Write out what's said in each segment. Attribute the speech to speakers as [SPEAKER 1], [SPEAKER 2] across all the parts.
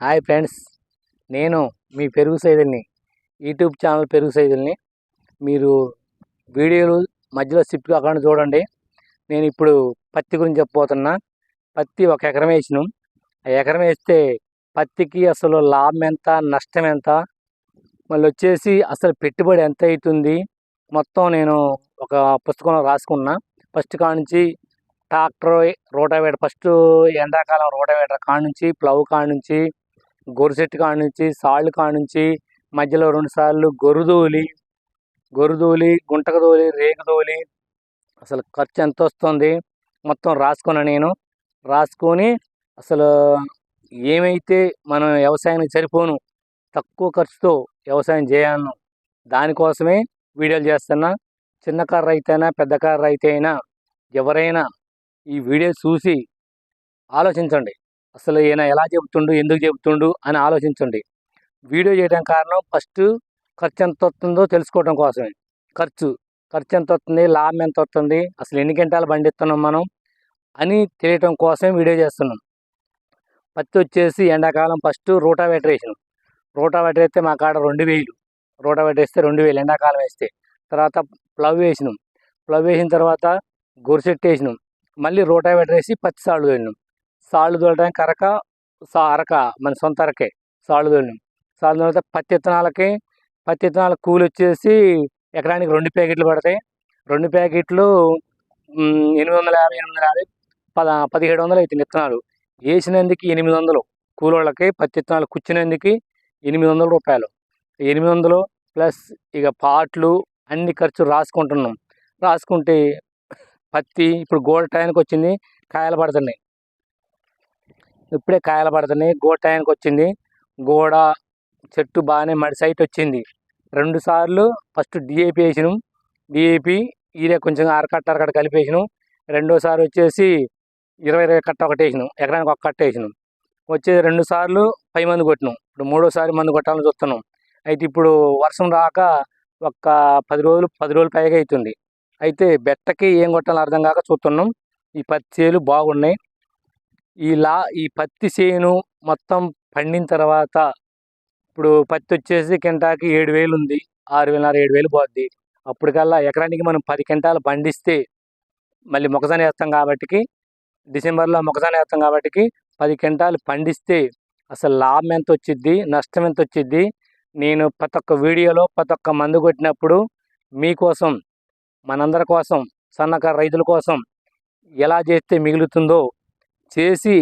[SPEAKER 1] Hi friends నేను మీ పెరుగు సైదుల్ని YouTube channel పెరుగు సైదుల్ని. మీరు వీడియోలు మధ్యలో స్కిప్ కాకుండా చూడండి. నేను ఇప్పుడు పత్తి గురించి చెప్పబోతున్నా. పత్తి ఒక ఎకరం వేసినాం. ఆ ఎకరం వేస్తే పత్తికి అసలు లాభం ఎంత నష్టం ఎంత? మళ్ళీ వచ్చేసి అసలు పెట్టుబడి ఎంత అవుతుంది? మొత్తం నేను ఒక పుస్తకంలో రాసుకున్నా. ఫస్ట్ కానుంచి ట్రాక్టర్ రోటావేటర్ ఫస్ట్ ఎండాకాలం రోటావేటర్ కాడ నుంచి ప్లవ్ కాడ నుంచి గొరుసెట్టు కాడ నుంచి సాళ్ళు కాడ నుంచి మధ్యలో రెండు సార్లు గొరుదోలి గొరుదోలి గుంటకదోలి రేగుదోలి అసలు ఖర్చు ఎంత వస్తుంది మొత్తం రాసుకున్నా నేను. రాసుకొని అసలు ఏమైతే మనం వ్యవసాయానికి సరిపోను తక్కువ ఖర్చుతో వ్యవసాయం చేయాలను దానికోసమే వీడియోలు చేస్తున్నా. చిన్న కారు రైతైనా పెద్ద కారు రైతు అయినా ఎవరైనా ఈ వీడియో చూసి ఆలోచించండి. అసలు ఈయన ఎలా చెబుతుండు ఎందుకు చెబుతుండు అని ఆలోచించండి. వీడియో చేయడం కారణం ఫస్ట్ ఖర్చు ఎంత వస్తుందో తెలుసుకోవడం కోసమే. ఖర్చు ఖర్చు ఎంత వస్తుంది లాభం ఎంత వస్తుంది అసలు ఎన్ని గంటలు పండిస్తున్నాం మనం అని తెలియటం కోసమే వీడియో చేస్తున్నాం. పత్తి వచ్చేసి ఎండాకాలం ఫస్ట్ రోటావేటర్ వేసినాం. రోటావేటర్ వేస్తే మా కాడ రెండు వేలు. రోటావేటర్ వేస్తే రెండు వేలు ఎండాకాలం వేస్తే. తర్వాత ప్లవ్ వేసినాం. ప్లవ్ వేసిన తర్వాత గొరిసెట్ వేసినాం. మళ్ళీ రోటావేటర్ వేసి పత్తి సాళ్ళు వెళ్ళినాం సాళ్ళు తోలడానికి అరక సా అరక మన సొంత అరకే సాళ్ళు తోలినాం సాళ్ళు తోలితే పత్తి విత్తనాలకి పత్తి విత్తనాల కూలి వచ్చేసి ఎకరానికి రెండు ప్యాకెట్లు పడతాయి. రెండు ప్యాకెట్లు ఎనిమిది వందల యాభై ఎనిమిది వందల యాభై పద పదిహేడు వందలు అవుతుంది విత్తనాలు వేసినందుకు ఎనిమిది వందలు కూలోళ్ళకి పత్తి విత్తనాలు కూర్చునేందుకు ఎనిమిది వందల రూపాయలు. ఎనిమిది వందలు ప్లస్ ఇక పాట్లు అన్ని ఖర్చు రాసుకుంటున్నాం. రాసుకుంటే పత్తి ఇప్పుడు గోల్డ్ టైంకి వచ్చింది కాయలు పడుతున్నాయి. ఇప్పుడే కాయలు పడుతున్నాయి. గోడ టైంకి వచ్చింది. గోడ చెట్టు బాగానే మడి సైట్ వచ్చింది. రెండు సార్లు ఫస్ట్ డిఏపి వేసినాం. డిఏపి ఈరే కొంచెం అరకట్ట అరకట్ట కలిపేసినాం రెండోసారి వచ్చేసి ఇరవై ఇరవై కట్ట ఒకటి వేసినాం. ఎకరానికి ఒక కట్ట వేసినాం. వచ్చేది రెండు సార్లు పై మందు కొట్టినాం. ఇప్పుడు మూడోసారి మందు కొట్టాలని చూస్తున్నాం. అయితే ఇప్పుడు వర్షం రాక ఒక పది రోజులు పది రోజులు పైగా అవుతుంది. అయితే బెట్టకి ఏం కొట్టాలో అర్థం కాక చూస్తున్నాం. ఈ పత్తి చేలు బాగున్నాయి. ఈ లా ఈ పత్తి చేను మొత్తం పండిన తర్వాత ఇప్పుడు పత్తి వచ్చేసి కింటాకి ఏడు వేలు ఉంది. ఆరు వేలన్నర ఏడు వేలు పోద్ది. అప్పటికల్లా ఎకరానికి మనం పది కింటాలు పండిస్తే మళ్ళీ మొక్కజొన్న వేస్తాం కాబట్టి డిసెంబర్లో మొక్కజొన్న వేస్తాం కాబట్టి పది క్వింటాలు పండిస్తే అసలు లాభం ఎంత వచ్చిద్ది? నష్టం ఎంత వచ్చిద్ది? నేను ప్రతి ఒక్క వీడియోలో ప్రతి ఒక్క మందు కొట్టినప్పుడు మీకోసం మనందరి కోసం సన్నకారు రైతుల కోసం ఎలా చేస్తే మిగులుతుందో చేసి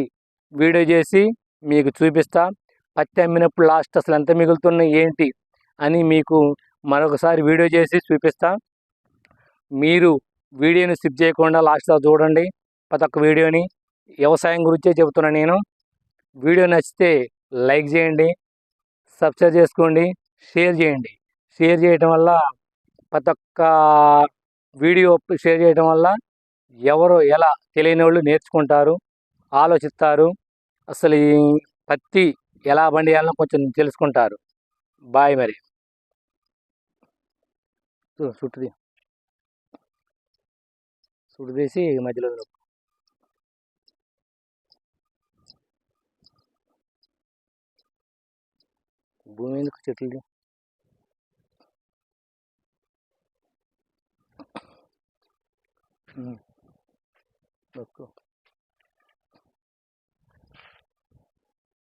[SPEAKER 1] వీడియో చేసి మీకు చూపిస్తా. పత్తి అమ్మినప్పుడు లాస్ట్ అసలు ఎంత మిగులుతున్నాయి ఏంటి అని మీకు మరొకసారి వీడియో చేసి చూపిస్తా. మీరు వీడియోని స్కిప్ చేయకుండా లాస్ట్లో చూడండి. ప్రతి ఒక్క వీడియోని వ్యవసాయం గురించే చెబుతున్నా నేను. వీడియో నచ్చితే లైక్ చేయండి సబ్స్క్రైబ్ చేసుకోండి షేర్ చేయండి. షేర్ చేయటం వల్ల ప్రతి ఒక్క వీడియో షేర్ చేయడం వల్ల ఎవరు ఎలా తెలియని వాళ్ళు నేర్చుకుంటారు. ఆలోచిస్తారు. అసలు ఈ పత్తి ఎలా పండియాలో కొంచెం తెలుసుకుంటారు. బాయ్ మరి. చుట్టుది చుట్టు తీసి మధ్యలో భూమి ఎందుకు చెట్లు ఓకే